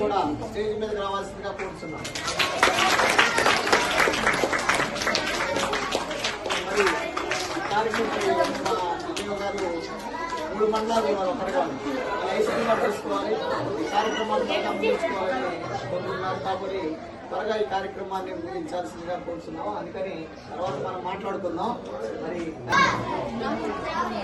కూడా స్టేజ్ మీదకి రావాల్సిందిగా కోరుతున్నాం మరి కార్యక్రమం గారు మూడు మండలాలు ఉన్నారు ఒకటిగా ఐసీగా చేసుకోవాలి ఈ కార్యక్రమాన్ని కోరుతున్నారు కాబట్టి త్వరగా ఈ కార్యక్రమాన్ని ముగించాల్సిందిగా కోరుతున్నాం అందుకని తర్వాత మనం మాట్లాడుకుందాం. మరి చేస్తానని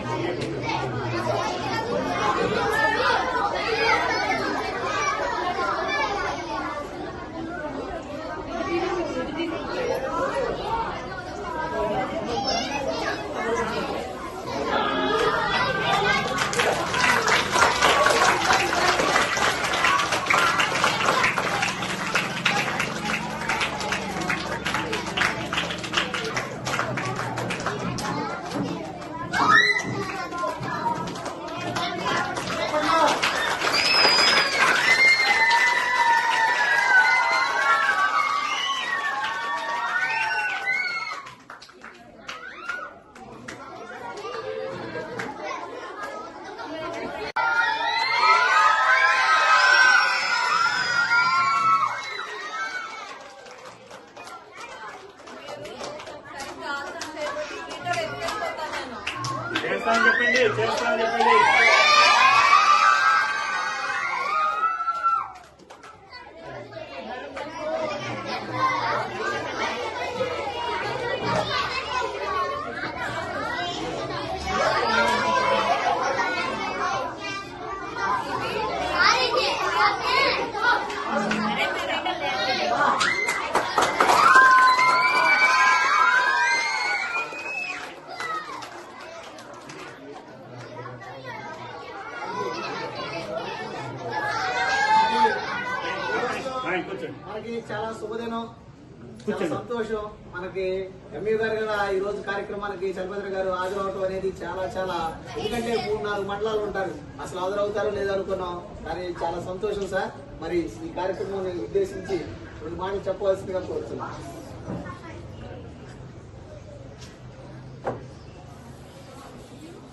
మనకి కార్యక్రమానికి గారు హాజరవటం అనేది చాలా చాలా ఎందుకంటే మూడు నాలుగు మండలాలు ఉంటారు. అసలు హాజరవుతారో లేదో అనుకున్నాం. కానీ చాలా సంతోషం సార్. మరి ఈ కార్యక్రమాన్ని ఉద్దేశించి రెండు మాటలు చెప్పవలసిందిగా కోరుతున్నాం.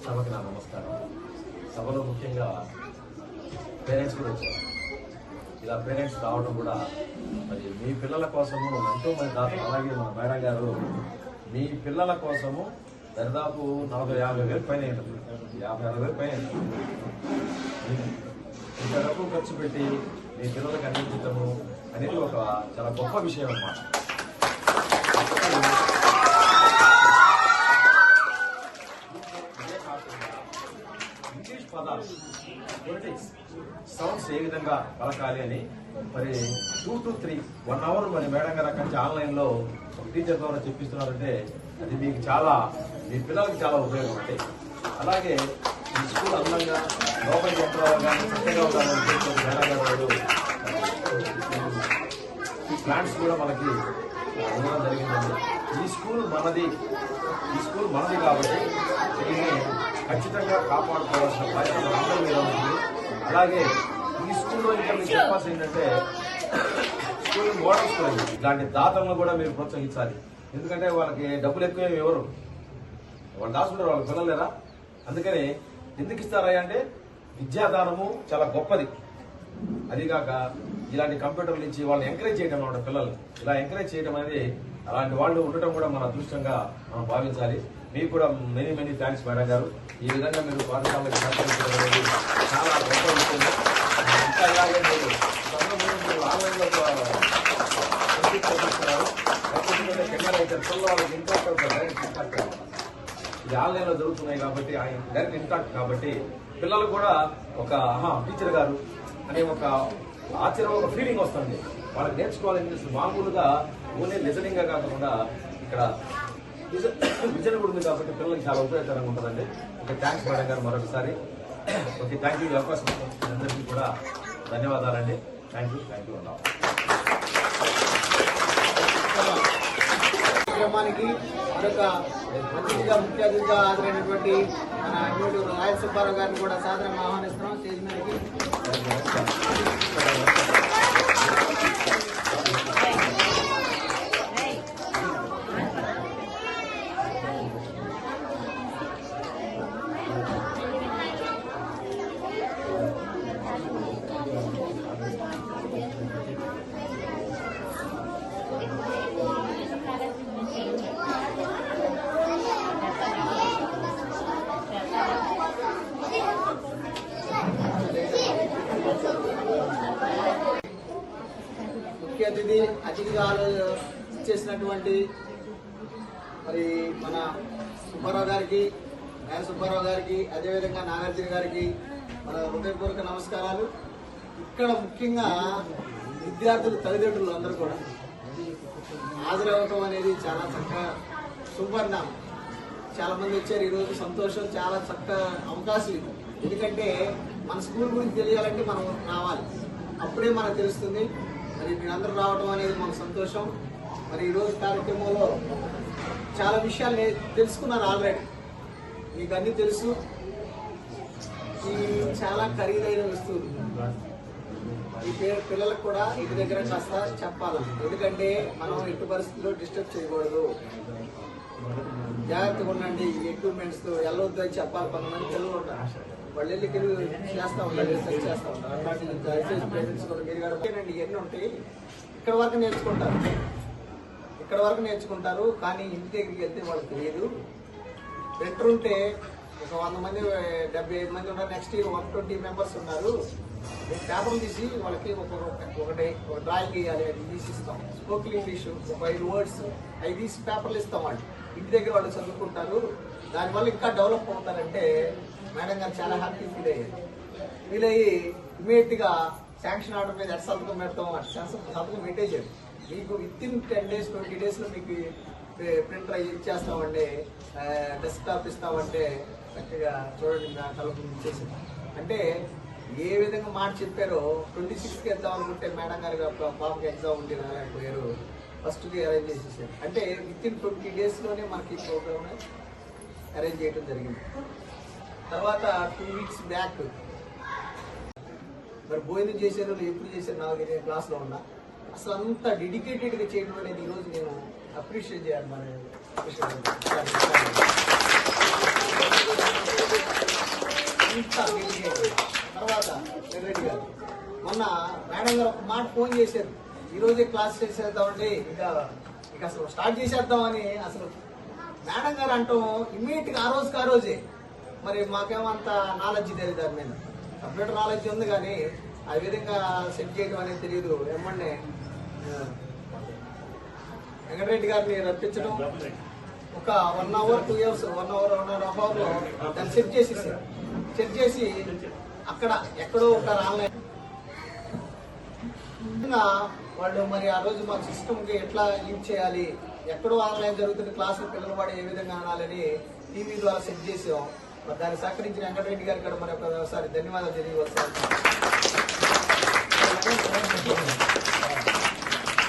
సభకి నా నమస్కారం. సభలో ముఖ్యంగా పేరెంట్స్ కూడా వచ్చారు. ఇలా పేరెంట్స్ రావడం కూడా మరి మీ పిల్లల కోసము ఎంతో మంది దాతలు అలాగే మన మేడం గారు మీ పిల్లల కోసము దరిదాపు నలభై యాభై వేలు పైన ఉంటుంది యాభై అరవై వేలు పైన ఉంటుంది. ఇంత డబ్బు ఖర్చు పెట్టి మీ పిల్లలకు అందించటము అనేది ఒక చాలా గొప్ప విషయం అన్నమాట సౌండ్స్ ఏ విధంగా పలకాలి అని? మరి two to three one hour మరి మేడం గారు అక్కడి నుంచి ఆన్లైన్లో ఒక టీచర్ ద్వారా చెప్పిస్తున్నారంటే అది మీకు చాలా మీ పిల్లలకి చాలా ఉపయోగం అండి అలాగే ఈ స్కూల్ అందంగా లోపల ఎంటర్ కానీ చక్కగా ఉండాలని చెప్పి మేడం గారు ఈ ప్లాంట్స్ కూడా మనకి ఇవ్వడం జరిగిందండి. ఈ స్కూల్ మనది ఈ స్కూల్ మనది కాబట్టి దీన్ని ఖచ్చితంగా కాపాడుకోవాల్సిన బాధ్యత అందరి మీద ఉంది. అలాగే ఈ స్కూల్లో ఇంకా మీకు చెప్పాల్సి ఏంటంటే స్కూల్ మోడల్ స్కూల్ ఇలాంటి దాతలను కూడా మీరు ప్రోత్సహించాలి. ఎందుకంటే వాళ్ళకి డబ్బులు ఎక్కువ ఏమి వాళ్ళు దాచుకుంటారు వాళ్ళకి పిల్లలేరా అందుకని ఎందుకు ఇస్తారా అంటే విద్యాదానము చాలా గొప్పది. అదిగాక ఇలాంటి కంప్యూటర్లు ఇచ్చి వాళ్ళని ఎంకరేజ్ చేయడం అన్నమాట పిల్లల్ని ఇలా ఎంకరేజ్ చేయడం అనేది అలాంటి వాళ్ళు ఉండటం కూడా మన అదృష్టంగా మనం భావించాలి. మీకు కూడా మెనీ మెనీ థ్యాంక్స్ మేడం గారు. ఈ విధంగా మీరు పాఠశాలకు సహకరించడం చాలా గొప్ప విషయం. ఇంకా ఇలాగే మీరు ఆన్లైన్లో చూపిస్తున్నారు కెమెరా అయితే వాళ్ళకి డైరెక్ట్ ఇంట్రెస్ట్ ఇది ఆన్లైన్లో జరుగుతున్నాయి కాబట్టి ఆయన డైరెక్ట్ ఇంటాక్ట్ కాబట్టి పిల్లలు కూడా ఒక ఆహా టీచర్ గారు అనే ఒక ఆశ్చర్యం ఒక ఫీలింగ్ వస్తుంది. వాళ్ళకి నేర్చుకోవాలని మామూలుగా ఓన్లీ లిజనింగ్ కాకుండా ఇక్కడ విజన్ కూడా ఉంది కాబట్టి పిల్లలకి చాలా ఉపయోగకరంగా ఉంటుందండి. ఓకే థ్యాంక్స్ మేడం గారు మరొకసారి. ఓకే థ్యాంక్ యూ అవకాశం అందరికీ కూడా ధన్యవాదాలండి. థ్యాంక్ యూ థ్యాంక్ యూ అన్నా. కార్యక్రమానికి మరొక అతిథిగా ముఖ్య అతిథిగా హాజరైనటువంటి మన అడ్వకేట్ రాయల సుబ్బారావు గారిని కూడా సాధారణంగా ఆహ్వానిస్తున్నాం. స్టేజ్ మీదకి ముఖ్య అతిథి అతిథిగా చేసినటువంటి మరి మన సుబ్బారావు గారికి నాయ సుబ్బారావు గారికి అదేవిధంగా నాగార్జున గారికి మన హృదయపూర్వక నమస్కారాలు. ఇక్కడ ముఖ్యంగా విద్యార్థులు తల్లిదండ్రులు అందరూ కూడా హాజరవటం అనేది చాలా చక్కగా సువర్ణం చాలా మంది వచ్చారు ఈరోజు సంతోషం చాలా చక్కగా అవకాశం ఇది. ఎందుకంటే మన స్కూల్ గురించి తెలియాలంటే మనం రావాలి. అప్పుడే మనకు తెలుస్తుంది మరి మీరందరూ రావడం అనేది మాకు సంతోషం. మరి ఈరోజు కార్యక్రమంలో చాలా విషయాలు నేను తెలుసుకున్నారు ఆల్రెడీ మీకు అన్నీ తెలుసు. ఈ చాలా ఖరీదైన వస్తువులు. ఈ పేరు పిల్లలకు కూడా ఇంటి దగ్గర కాస్త చెప్పాలి. ఎందుకంటే మనం ఎట్టి పరిస్థితుల్లో డిస్టర్బ్ చేయకూడదు. జాగ్రత్తగా ఉండండి. ఎక్విప్మెంట్స్తో వెళ్ళొద్దు అని చెప్పాలి కొంతమంది పిల్లలు ఉంటారు వాళ్ళు వెళ్ళి ఉంటారు రీసెర్చ్ ఉంటారు. దయచేసి పేరెంట్స్ కూడా మీరు కూడా ఇవన్నీ ఉంటాయి. ఇక్కడ వరకు నేర్చుకుంటారు. ఇక్కడ వరకు నేర్చుకుంటారు కానీ ఇంటి దగ్గరికి వెళ్తే వాళ్ళకి తెలియదు. బెటర్ ఉంటే ఒక వంద మంది డెబ్బై ఐదు మంది ఉన్నారు. నెక్స్ట్ వన్ ట్వంటీ మెంబర్స్ ఉన్నారు. పేపర్లు తీసి వాళ్ళకి ఒక ఒకటి ఒక డ్రాయింగ్ వేయాలి అది తీసి ఇస్తాం. స్పోకెన్ ఇంగ్లీష్ ఒక ఐదు వర్డ్స్ అవి తీసి పేపర్లు ఇస్తాం వాళ్ళు. ఇంటి దగ్గర వాళ్ళు చదువుకుంటారు. దానివల్ల ఇంకా డెవలప్ అవుతారంటే మేడం గారు చాలా హ్యాపీ ఫీల్ అయ్యారు. ఫీల్ అయ్యి ఇమీడియట్గా శాంక్షన్ ఆర్డర్ మీద ఎట్ సంతకం పెడతాం అటు సంతకం మీకు with in ten days twenty డేస్లో మీకు ప్రింటర్ అయ్యి ఇచ్చేస్తామండి డెస్క్టాప్ ఇస్తామంటే చక్కగా చూడండి నా తలుపు ఇచ్చేసి అంటే ఏ విధంగా మాట చెప్పారో ట్వంటీ సిక్స్కి వెళ్దాం అనుకుంటే మేడం గారి పాపకి ఎగ్జామ్ ఉండి రాలేకపోయారు. ఫస్ట్కి అరేంజ్ చేసేసారు. అంటే విత్ ఇన్ ట్వంటీ డేస్లోనే మనకి ప్రోగ్రామ్ అరేంజ్ చేయడం జరిగింది. తర్వాత టూ వీక్స్ బ్యాక్ మరి భోజనం చేశారు ఎప్పుడు చేశారు? నాకు నేను క్లాస్లో ఉన్నా. అసలు అంత డెడికేటెడ్గా చేయడం అనేది ఈరోజు నేను అప్రిషియేట్ చేయాలి మన తర్వాత రెడ్డి గారు మొన్న మేడం గారు ఒక మాట ఫోన్ చేశారు. ఈరోజే క్లాస్ చేసేద్దామండి ఇంకా ఇక అసలు స్టార్ట్ చేసేద్దామని అసలు మేడం గారు అంటాం ఇమ్మీడియట్గా ఆ రోజుకి ఆ రోజే. మరి మాకేమంత నాలెడ్జ్ తెలియదు దాని మీద. కంప్యూటర్ నాలెడ్జ్ ఉంది కానీ ఆ విధంగా సెట్ చేయడం అనేది తెలియదు. ఏమంటే వెంకటరెడ్డి గారిని రప్పించడం ఒక one hour two years one hour one hour half అవర్లో దాన్ని సెట్ చేసేసారు సెట్ చేసి అక్కడ ఎక్కడో ఒక ఆన్లైన్ వాళ్ళు మరి ఆ రోజు మా సిస్టమ్కి ఎట్లా లింక్ చేయాలి ఎక్కడో ఆన్లైన్ జరుగుతున్న క్లాసులు పిల్లలు వాడు ఏ విధంగా అనాలని టీవీ ద్వారా సెట్ చేసాం. మరి దాన్ని సహకరించిన వెంకటరెడ్డి గారికి కూడా మరి ఒకసారి ధన్యవాదాలు తెలియవచ్చు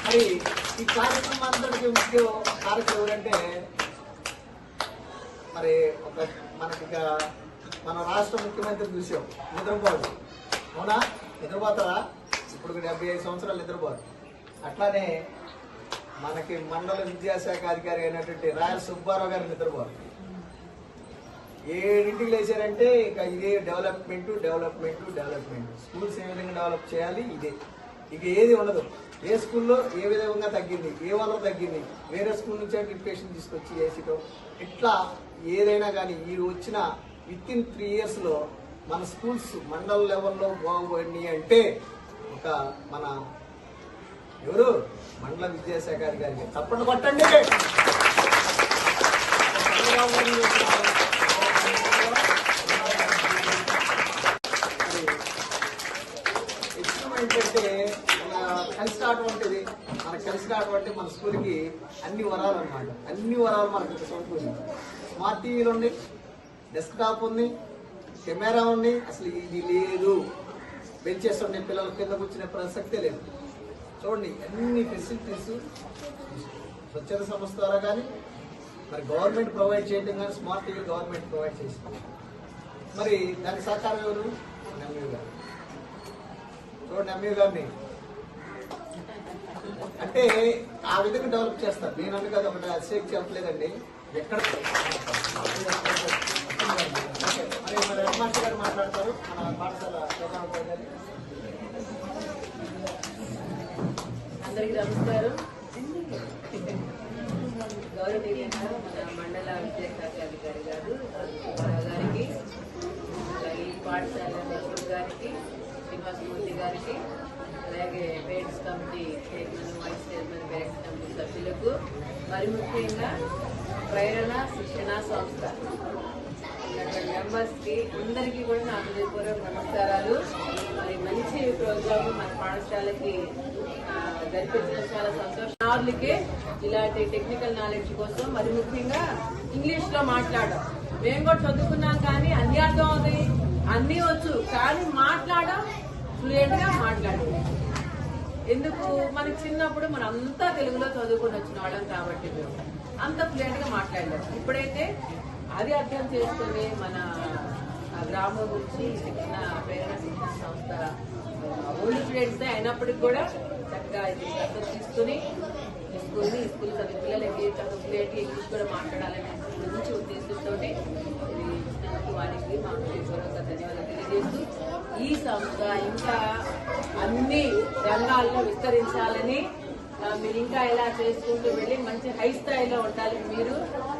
మరి ఈ కార్యక్రమం అందరికీ ముఖ్య కార్యక్రమం ఎవరంటే మరి ఒక మనకి మన రాష్ట్ర ముఖ్యమంత్రి చూసాం నిద్రపోదు. అవునా? నిద్రపోతారా? ఇప్పుడు డెబ్బై ఐదు సంవత్సరాలు నిద్రపోదు. అట్లానే మనకి మండల విద్యాశాఖ అధికారి అయినటువంటి రాయల సుబ్బారావు గారు నిద్రపోరు. ఏడింటికి లేచారంటే ఇక ఇదే డెవలప్మెంట్ డెవలప్మెంట్ డెవలప్మెంట్. స్కూల్స్ ఏ విధంగా డెవలప్ చేయాలి? ఇదే. ఇక ఏది ఉండదు. ఏ స్కూల్లో ఏ విధంగా తగ్గింది? ఏ వల్ల తగ్గింది? వేరే స్కూల్ నుంచి రిప్లేషన్ తీసుకొచ్చి వేసిటం ఇట్లా ఏదైనా కానీ ఈ వచ్చిన విత్ ఇన్ త్రీ ఇయర్స్లో మన స్కూల్స్ మండల లెవెల్లో బాగుపడి అంటే ఒక మన ఎవరు? మండల విద్యాశాఖ అధికారికి తప్పకుండా కొట్టండి ఏంటంటే మన తెలిసినటువంటిది మనకు తెలిసినటువంటి మన మన స్కూల్కి అన్ని వరాలు అన్నమాట. అన్ని వరాలు మనకు సమకూరి స్మార్ట్ టీవీలు ఉంది డెస్క్టాప్ ఉంది కెమెరా ఉంది అసలు ఇది లేదు. బెంచెస్ ఉన్నాయి పిల్లల కింద కూర్చునే ప్రసక్తే లేదు. చూడండి అన్ని ఫెసిలిటీస్ స్వచ్ఛత సంస్థ ద్వారా కానీ మరి గవర్నమెంట్ ప్రొవైడ్ చేయడం కానీ స్మార్ట్ టీవీ గవర్నమెంట్ ప్రొవైడ్ చేసింది. మరి దానికి సహకారం ఎవరు? ఎంఈ గారు. చూడండి ఎంఈ గారిని. అంటే ఆ విధంగా డెవలప్ చేస్తారు. నేను అన్న కదా ఒకటి అసేక్ చెప్పలేదండి. ఎక్కడ ఓకే, గారు మాట్లాడతారు. మన పాఠశాల అందరికీ నమస్కారం. గౌరవనీయంగా మన మండల విద్యాశాఖ అధికారి గారు గారికి ఈ పాఠశాల నెహ్రూ గారికి శ్రీనివాసమూర్తి గారికి అలాగే parents committee chairman vice chairman parents committee సభ్యులకు మరి ముఖ్యంగా ప్రేరణ శిక్షణ సంస్థ. మెంబర్స్కి అందరికీ కూడా నా హృదయపూర్వక నమస్కారాలు. మరి మంచి ప్రోగ్రాము మన పాఠశాలకి జరిపించడం చాలా సంతోషం. నార్లకి ఇలాంటి టెక్నికల్ నాలెడ్జ్ కోసం మరి ముఖ్యంగా ఇంగ్లీష్లో మాట్లాడడం. మేము కూడా చదువుకున్నాం కానీ అన్ని అర్థం అవుతాయి అన్నీ వచ్చు కానీ మాట్లాడడం ఫ్లూయెంట్గా ఎందుకు? మనకి చిన్నప్పుడు మనం అంతా తెలుగులో చదువుకుని వచ్చిన వాళ్ళం కాబట్టి మేము అంత ఫ్లూయెంట్గా మాట్లాడలేము ఇప్పుడైతే అది అర్థం చేసుకుని మన గ్రామ గ్రామం గురించి శిక్షణ ప్రేరణ శిక్షణ సంస్థ ఓల్డ్ స్టూడెంట్స్ అయినప్పటికి కూడా చక్కగా ఇది తీసుకుని స్కూల్ని స్కూల్ చదివే పిల్లలకి చక్కగా ఫ్లూయెంట్ ఇంగ్లీష్ కూడా మాట్లాడాలనే మంచి ఉద్దేశంతో వారికి మాకు పూర్వక ధన్యవాదాలు తెలియజేస్తూ ఈ సంస్థ ఇంకా అన్ని రంగాల్లో విస్తరించాలని మీరు ఇంకా ఇలా చేసుకుంటూ వెళ్ళి మంచి హై స్థాయిలో ఉండాలి. మీరు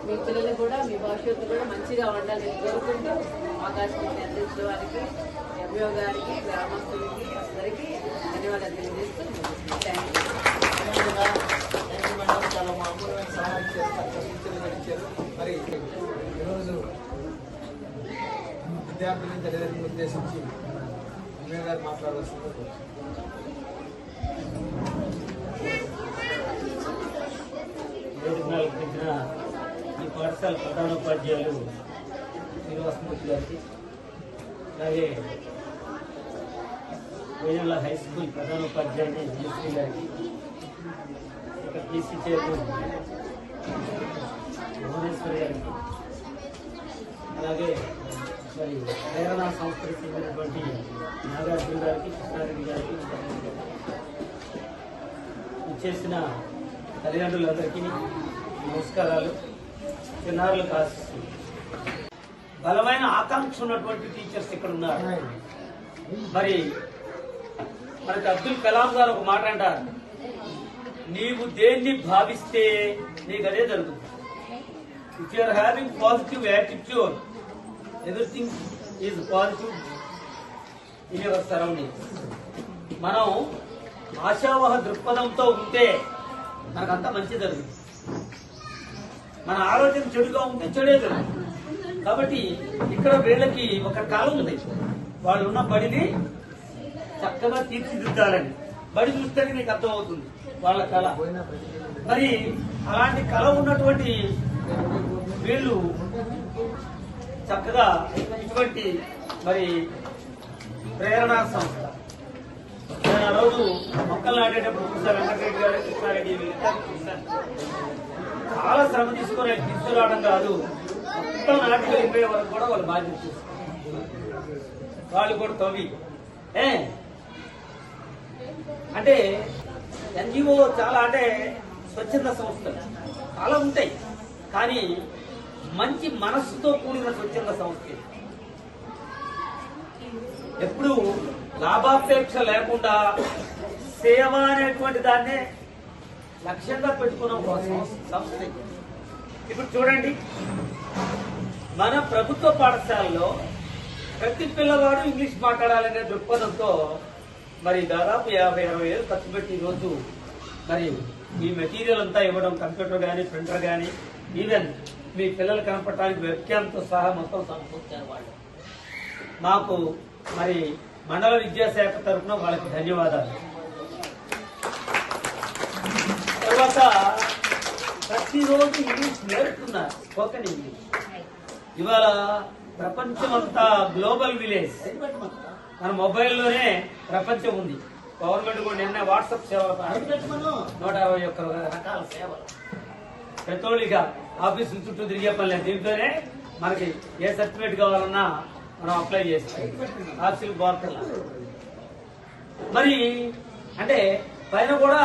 మీ పిల్లలు కూడా మీ భవిష్యత్తు కూడా మంచిగా ఉండాలని కోరుకుంటూ అవకాశం అందించడం వారికి ఎంఓ గారికి గ్రామస్తులకి అందరికీ ధన్యవాదాలు తెలియజేస్తూ థ్యాంక్ యూ అదేవిధంగా థ్యాంక్ యూ. మేడం చాలా మామూలమైన సలహా ఇచ్చారు చక్కగా సూచనలు కూడా ఇచ్చారు మరి ఈరోజు విద్యార్థులను తల్లిదండ్రులను ఉద్దేశించి గారు మాట్లాడవలసింది. వేదికలకు ఈ పాఠశాల ప్రధానోపాధ్యాయులు శ్రీనివాసమూర్తి గారికి అలాగే వేజల్ల హై స్కూల్ ప్రధానోపాధ్యాయుని జయశ్రీ గారికి ఇక టీసీ చైర్మన్ భువనేశ్వర్ గారికి అలాగే మరి ప్రేరణ సంస్థకు చెందినటువంటి నాగార్జున గారికి కృష్ణారెడ్డి గారికి ఇచ్చేసిన తల్లిదండ్రులందరికీ నమస్కారాలు. చిన్నారులకు ఆశిస్తుంది బలమైన ఆకాంక్ష ఉన్నటువంటి టీచర్స్ ఇక్కడ ఉన్నారు. మరి మనకి అబ్దుల్ కలాం గారు ఒక మాట అంటారు. నీవు దేన్ని భావిస్తే నీకు అదే జరుగుతుంది if you're having positive attitude everything is positive in your surrounding మనం ఆశావహ దృక్పథంతో ఉంటే మనకంతా మంచి జరుగుతుంది. మన ఆరోగ్యం చెడుగా ఉంటే చెడే జరుగుతుంది. కాబట్టి ఇక్కడ వీళ్ళకి ఒక కళ ఉంది. వాళ్ళు ఉన్న బడిని చక్కగా తీర్చిదిద్దాలని. బడి చూస్తేనే మీకు అర్థమవుతుంది వాళ్ళ కళ. మరి అలాంటి కళ ఉన్నటువంటి వీళ్ళు చక్కగా ఇటువంటి మరి ప్రేరణ సంస్థ. నేను ఆ రోజు మొక్కలు నాటేటప్పుడు చూసాను వెంకటరెడ్డి గారు కృష్ణారెడ్డి చాలా శ్రమ తీసుకొని తీసుకురావడం కాదు మొత్తం నాటి వెళ్ళిపోయే వరకు కూడా వాళ్ళు బాధ్యత చూస్తారు వాళ్ళు కూడా తవ్వి. ఏ? అంటే ఎన్జిఓ చాలా అంటే స్వచ్ఛంద సంస్థలు చాలా ఉంటాయి. కానీ మంచి మనస్సుతో కూడిన స్వచ్ఛంద సంస్థ. ఎప్పుడు లాభాపేక్ష లేకుండా సేవ అనేటువంటి దాన్నే లక్ష్యంగా పెట్టుకున్న ఒక సంస్థ ఇప్పుడు చూడండి మన ప్రభుత్వ పాఠశాలలో ప్రతి పిల్లవాడు ఇంగ్లీష్ మాట్లాడాలనే దృక్పథంతో మరి దాదాపు యాభై అరవై ఏళ్ళు ఖర్చు పెట్టి ఈరోజు మరి ఈ మెటీరియల్ అంతా ఇవ్వడం కంప్యూటర్ కానీ ప్రింటర్ కానీ ఈవెన్ మీ పిల్లలు కనపడటానికి వెబ్క్యామ్తో సహా మొత్తం సమకూర్చారు వాళ్ళు. మాకు మరి మండల విద్యాశాఖ తరఫున వాళ్ళకి ధన్యవాదాలు. తర్వాత ప్రతిరోజు ఇంగ్లీష్ నేర్పుతున్నారు స్పోకెన్ ఇంగ్లీష్. ఇవాళ ప్రపంచమంతా గ్లోబల్ విలేజ్. మన మొబైల్లోనే ప్రపంచం ఉంది. గవర్నమెంట్ కూడా నిన్న వాట్సాప్ సేవలు. నూట అరవై ఒక్క రకాల సేవలు. పెట్రోలిక ఆఫీసుల చుట్టూ తిరిగే పని లేదు దీంట్లోనే మనకి ఏ సర్టిఫికేట్ కావాలన్నా మనం అప్లై చేస్తాం ఆఫీసులు బార్తల మరి అంటే పైన కూడా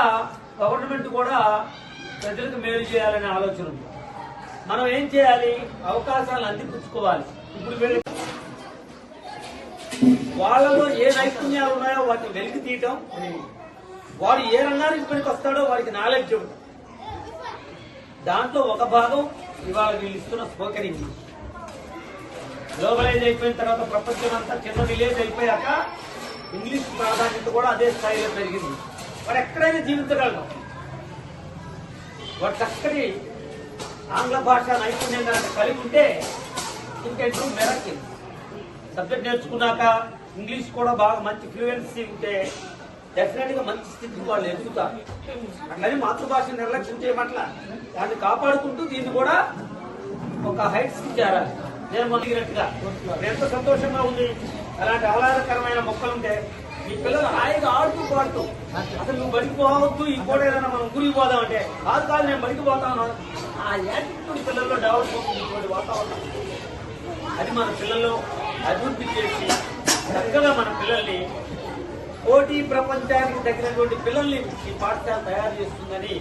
గవర్నమెంట్ కూడా ప్రజలకు మేలు చేయాలనే ఆలోచన ఉంది. మనం ఏం చేయాలి? అవకాశాలను అందిపుచ్చుకోవాలి. ఇప్పుడు వాళ్ళలో ఏ నైపుణ్యాలు ఉన్నాయో వాటిని వెలికి తీయటం. వాడు ఏ రంగానికి పనికి వస్తాడో వాడికి నాలెడ్జ్ ఇవ్వడం దాంట్లో ఒక భాగం ఇవాళ వీళ్ళు ఇస్తున్న స్పోకరింగ్. గ్లోబలైజ్ అయిపోయిన తర్వాత ప్రపంచం అంతా చిన్న విలేజ్ అయిపోయాక ఇంగ్లీష్ ప్రాధాన్యత కూడా అదే స్థాయిలో పెరిగింది. వాడు ఎక్కడైనా జీవించగలరు వాడు చక్కటి ఆంగ్ల భాష నైపుణ్యం కనుక కలిగి ఉంటే ఇంకెంటూ మెరక్కింది సబ్జెక్ట్ నేర్చుకున్నాక ఇంగ్లీష్ కూడా బాగా మంచి ఫ్లూయెన్సీ ఉంటే డెఫినెట్గా మంచి స్థితికి వాళ్ళు ఎదుగుతారు. అట్లని మాతృభాష నిర్లక్ష్యం చేయమట్ల. దాన్ని కాపాడుకుంటూ దీన్ని కూడా ఒక హైట్స్కి చేరాలి. నేను మొదగినట్టుగా ఎంత సంతోషంగా ఉంది. అలాంటి ఆహ్లాదకరమైన మొక్కలు ఉంటే ఈ పిల్లలు హాయిగా ఆడుతూ పాడుతూ అసలు నువ్వు బడికి పోవద్దు ఈ కూడా ఏదైనా మనం ఊరికి పోదాం అంటే కాదు కాదు నేను బడికి పోతాను ఆ యాటిట్యూడ్ పిల్లల్లో డెవలప్ అవుతుంది వాతావరణం. అది మన పిల్లల్లో అభివృద్ధి చేసి చక్కగా మన పిల్లల్ని పోటీ ప్రపంచానికి తగినటువంటి పిల్లల్ని ఈ పాఠశాల తయారు చేస్తుందని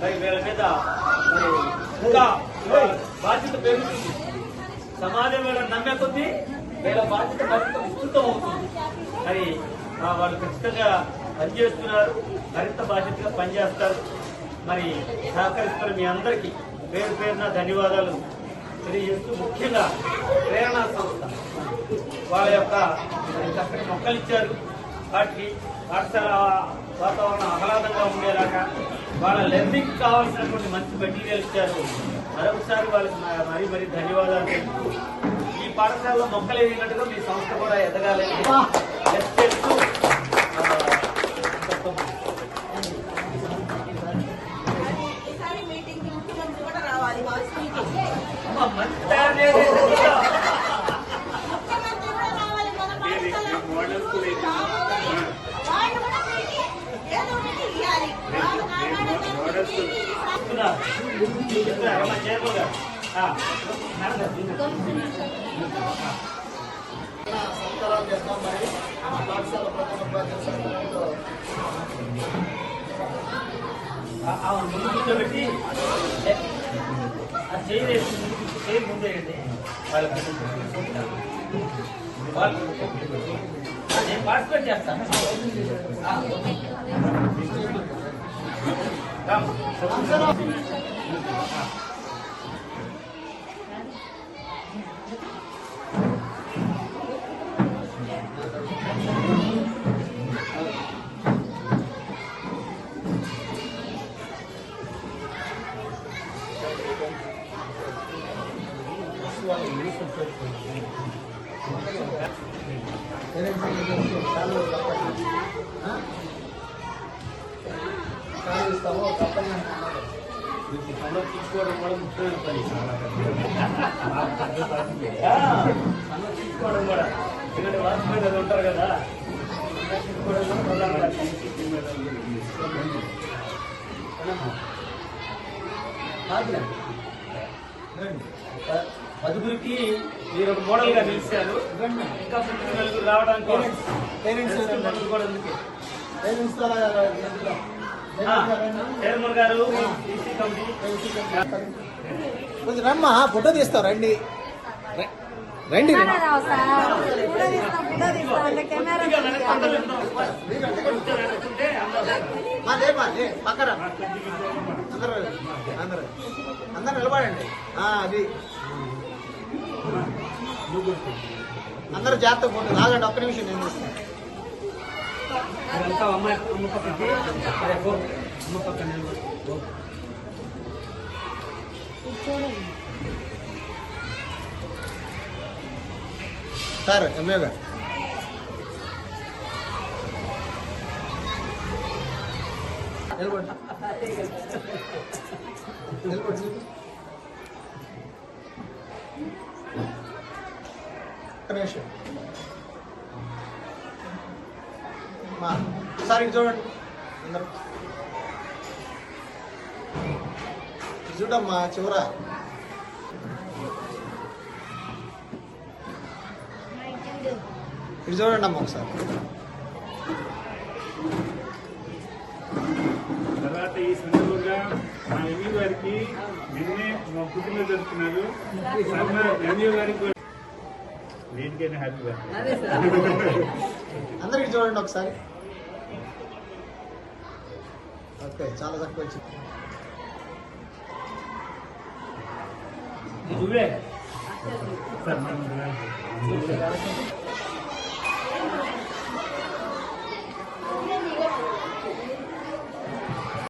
మరి వీళ్ళ మీద మరి ఇంకా బాధ్యత పెరుగుతుంది. సమాజం వీళ్ళ నమ్మే కొద్దీ వీళ్ళ బాధ్యత మరింత విస్తృతం అవుతుంది. మరి వాళ్ళు ఖచ్చితంగా పనిచేస్తున్నారు మరింత బాధ్యతగా పనిచేస్తారు. మరి సహకరిస్తున్న మీ అందరికీ పేరు పేరున ధన్యవాదాలు తెలియజేస్తూ ముఖ్యంగా ప్రేరణ సంస్థ. వాళ్ళ యొక్క మరి చక్కటి మొక్కలు ఇచ్చారు. వాటికి పాఠశాల వాతావరణం ఆహ్లాదంగా ఉండేలాగా వాళ్ళ లెర్నింగ్ కావాల్సినటువంటి మంచి మెటీరియల్ ఇచ్చారు. మరొకసారి వాళ్ళకి మరీ మరీ ధన్యవాదాలు. ఈ పాఠశాలలో మొక్కలు ఎదిగినట్టుగా మీ సంస్థ కూడా ఎదగాలి బెస్ట్ చేస్తూ ఆ, ఈసారి మీటింగ్కి ముఖ్యమంత్రి కూడా రావాలి వాయిస్ మీటింగ్ అమ్మ, మంచి తయారు చేసేది ముఖ్యమంత్రి కూడా రావాలి మన పాఠశాల మోడల్ స్కూల్ ఇది. వాళ్ళు కూడా పెట్టి ఏదో ఒకటి ఇవ్వాలి వాళ్ళు కాపాడే మోడల్ స్కూల్. చెప్తున్నారు. చేస్తాం మరి మా పాఠశాల ముందు కూర్చోబెట్టి ఏ, ఆ చేయి ముందేయండి వాళ్ళు వాళ్ళు నేను పార్టిసిపేట్ చేస్తాను ఆ, పదుగురికి మీరు ఒక మోడల్గా నిలిచారు. ఇంకా ముందుకు నలుగురు రావడానికి పేరెంట్స్ మనకు కూడా ఉంది పేరెంట్స్. చైర్మన్ గారు కొంచెం రమ్మా ఫోటో తీస్తావు రండి. రండి. కొద్దిగా లే మా లే అందరూ అందరూ నిలబడండి. అది. అందరూ జాగ్రత్త ఫోటో ఆగండి ఒక్క నిమిషం నేను తీస్తాను అదంతా అమ్మాయి అమ్మ నిలబడి నిలబడి ఒక్క నిమిషం మా ఒకసారి ఇటు చూడండి అందరూ ఇటు చూడమ్మా చివర ఇటు చూడండి అమ్మ ఒకసారి తర్వాత ఈ సందర్భంగా మా ఎంఈ గారికి నిన్నే మా పుట్టిన జరుపుతున్నారు ఎంఈ గారికి దేనికైనా హ్యాపీ బర్త్డే. అందరికి చూడండి ఒకసారి. ఓకే చాలా తక్కువ వచ్చింది. నువ్వే సార్ మనం